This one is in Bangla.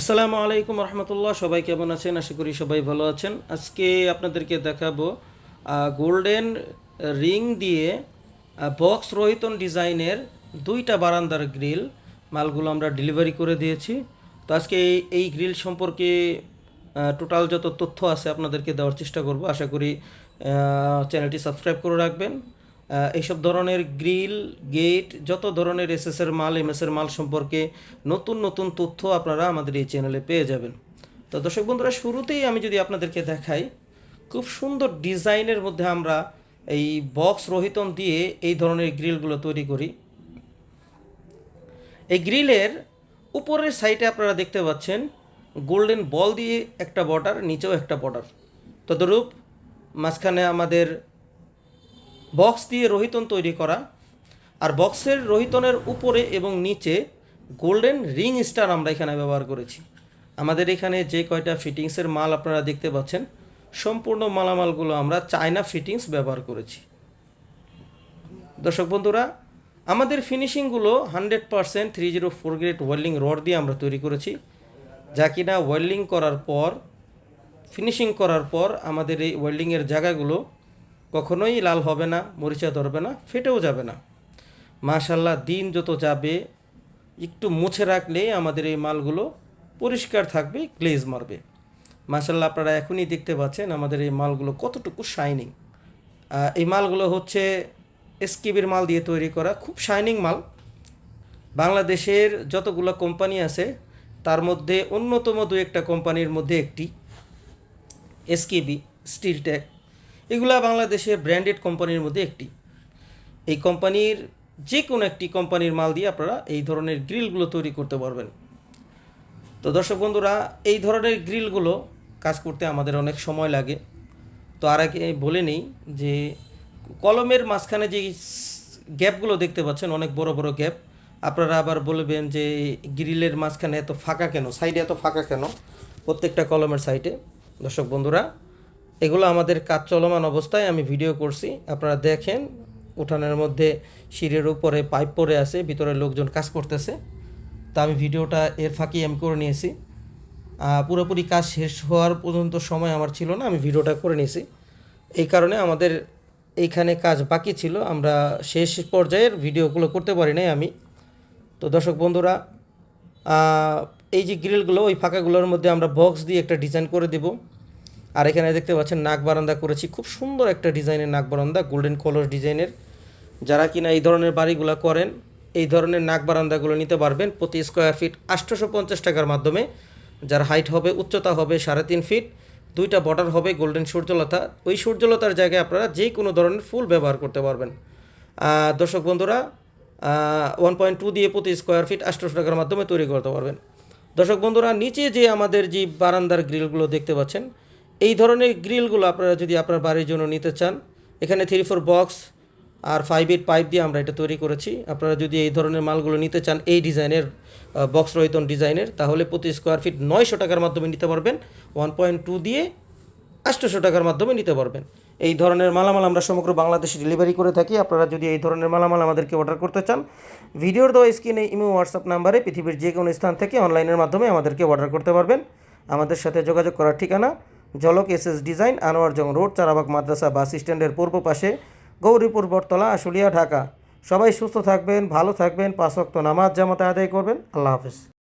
আসসালামু আলাইকুম রহমতুল্লাহ। সবাই কেমন আছেন? আশা করি সবাই ভালো আছেন। আজকে আপনাদেরকে দেখাবো গোল্ডেন রিং দিয়ে বক্স রোহিতন ডিজাইনের দুইটা বারান্দার গ্রিল মালগুলো আমরা ডেলিভারি করে দিয়েছি। তো আজকে এই গ্রিল সম্পর্কে টোটাল যত তথ্য আছে আপনাদেরকে দেওয়ার চেষ্টা করব। আশা করি চ্যানেলটি সাবস্ক্রাইব করে রাখবেন। এইসব ধরনের গ্রিল, গেট, যত ধরনের এস এর মাল এম এর মাল সম্পর্কে নতুন নতুন তথ্য আপনারা আমাদের এই চ্যানেলে পেয়ে যাবেন। তো দর্শক বন্ধুরা, শুরুতেই আমি যদি আপনাদেরকে দেখাই, খুব সুন্দর ডিজাইনের মধ্যে আমরা এই বক্স রহিতন দিয়ে এই ধরনের গ্রিলগুলো তৈরি করি। এই গ্রিলের উপরের সাইডে আপনারা দেখতে পাচ্ছেন, গোল্ডেন বল দিয়ে একটা বর্ডার, নিচেও একটা বর্ডার। তদরূপ মাঝখানে আমাদের বক্স দিয়ে রোহিতন তৈরি করা আর বক্সের রোহিতনের উপরে এবং নিচে গোল্ডেন রিং স্টার আমরা এখানে ব্যবহার করেছি। আমাদের এখানে যে কয়টা ফিটিংসের মাল আপনারা দেখতে পাচ্ছেন, সম্পূর্ণ মালামালগুলো আমরা চায়না ফিটিংস ব্যবহার করেছি। দর্শক বন্ধুরা, আমাদের ফিনিশিংগুলো hundred percent three zero four grade welding rod দিয়ে আমরা তৈরি করেছি। যা কিনা ওয়েল্ডিং করার পর, ফিনিশিং করার পর আমাদের এই ওয়েল্ডিংয়ের জায়গাগুলো কখনোই লাল হবে না, মরিচা ধরবে না, ফেটেও যাবে না। মাশাল্লাহ দিন যত যাবে, একটু মুছে রাখলে আমাদের এই মালগুলো পরিষ্কার থাকবে, গ্লেজ মারবে। মাশাল্লাহ আপনারা এখনই দেখতে পাচ্ছেন আমাদের এই মালগুলো কতটুকু শাইনিং এই মালগুলো হচ্ছে এসকিবির মাল দিয়ে তৈরি করা, খুব শাইনিং মাল। বাংলাদেশের যতগুলো কোম্পানি আছে, তার মধ্যে অন্যতম দু একটা কোম্পানির মধ্যে একটি এসকেবি স্টিলটেক এগুলা বাংলাদেশের ব্র্যান্ডেড কোম্পানির মধ্যে একটি। এই কোম্পানির যে কোনো একটি কোম্পানির মাল দিয়ে আপনারা এই ধরনের গ্রিলগুলো তৈরি করতে পারবেন। তো দর্শক বন্ধুরা, এই ধরনের গ্রিলগুলো কাজ করতে আমাদের অনেক সময় লাগে। তো আর আগে বলে নেই যে, কলমের মাঝখানে যে গ্যাপগুলো দেখতে পাচ্ছেন, অনেক বড় বড় গ্যাপ। আপনারা আবার বলবেন যে, গ্রিলের মাঝখানে এত ফাঁকা কেন? সাইডে এত ফাঁকা কেন? প্রত্যেকটা কলমের সাইডে। দর্শক বন্ধুরা এগুলো আমাদের কাজ চলমান অবস্থায় আমি ভিডিও করছি। আপনারা দেখেন, উঠানের মধ্যে সিঁড়ির উপরে পাইপ পরে আছে, ভিতরে লোকজন কাজ করতেছে। তা আমি ভিডিওটা এর ফাঁকি আমি করে নিয়েছি। পুরোপুরি কাজ শেষ হওয়ার পর্যন্ত সময় আমার ছিল না, আমি ভিডিওটা করে নিয়েছি। এই কারণে আমাদের এইখানে কাজ বাকি ছিল, আমরা শেষ পর্যায়ের ভিডিওগুলো করতে পারি নাই আমি। তো দর্শক বন্ধুরা এই যে গ্রিলগুলো ওই ফাঁকাগুলোর মধ্যে আমরা বক্স দিয়ে একটা ডিজাইন করে দেব। আর এখানে দেখতে পাচ্ছেন নাক বারান্দা করেছি। খুব সুন্দর একটা ডিজাইনের নাক বারান্দা গোল্ডেন কলর ডিজাইনের। যারা কিনা এই ধরনের বাড়িগুলো করেন, এই ধরনের নাক বারান্দাগুলো নিতে পারবেন প্রতি স্কোয়ার ফিট আটশোশো পঞ্চাশ টাকার মাধ্যমে। যার হাইট হবে, উচ্চতা হবে সাড়ে তিন ফিট দুইটা বর্ডার হবে গোল্ডেন সূর্যলতা। ওই সূর্যলতার জায়গায় আপনারা যে কোনো ধরনের ফুল ব্যবহার করতে পারবেন। দর্শক বন্ধুরা ওয়ান পয়েন্ট টু দিয়ে প্রতি স্কোয়ার ফিট আটশোশো টাকার মাধ্যমে তৈরি করতে পারবেন। দর্শক বন্ধুরা, নিচে যে আমাদের যে বারান্দার গ্রিলগুলো দেখতে পাচ্ছেন এই ধরনের গ্রিলগুলো আপনারা যদি আপনার বাড়ির জন্য নিতে চান, এখানে থ্রি ফোর বক্স আর ফাইভ এইট পাইপ দিয়ে আমরা এটা তৈরি করেছি। আপনারা যদি এই ধরনের মালগুলো নিতে চান এই ডিজাইনের বক্স রহিতন ডিজাইনের, তাহলে প্রতি স্কোয়ার ফিট নয়শো টাকার মাধ্যমে নিতে পারবেন। ওয়ান পয়েন্ট টু দিয়ে আটশোশো টাকার মাধ্যমে নিতে পারবেন। এই ধরনের মালামাল আমরা সমগ্র বাংলাদেশে ডেলিভারি করে থাকি। আপনারা যদি এই ধরনের মালামাল আমাদেরকে অর্ডার করতে চান, ভিডিওর দেওয়া স্ক্রিনে ইমো হোয়াটসঅ্যাপ নাম্বারে পৃথিবীর যে কোনো স্থান থেকে অনলাইনের মাধ্যমে আমাদেরকে অর্ডার করতে পারবেন। আমাদের সাথে যোগাযোগ করার ঠিকানা Jhalak S S design, Anwar Jung road, Charabag মাদ্রাসা বাস স্ট্যান্ডের পূর্ব পাশে গৌরীপুর বটতলা, আশুলিয়া, ঢাকা। সবাই সুস্থ থাকবেন, ভালো থাকবেন, পাঁচ অক্ত নামাজ জামাতে আদায় করবেন। আল্লাহ হাফেজ।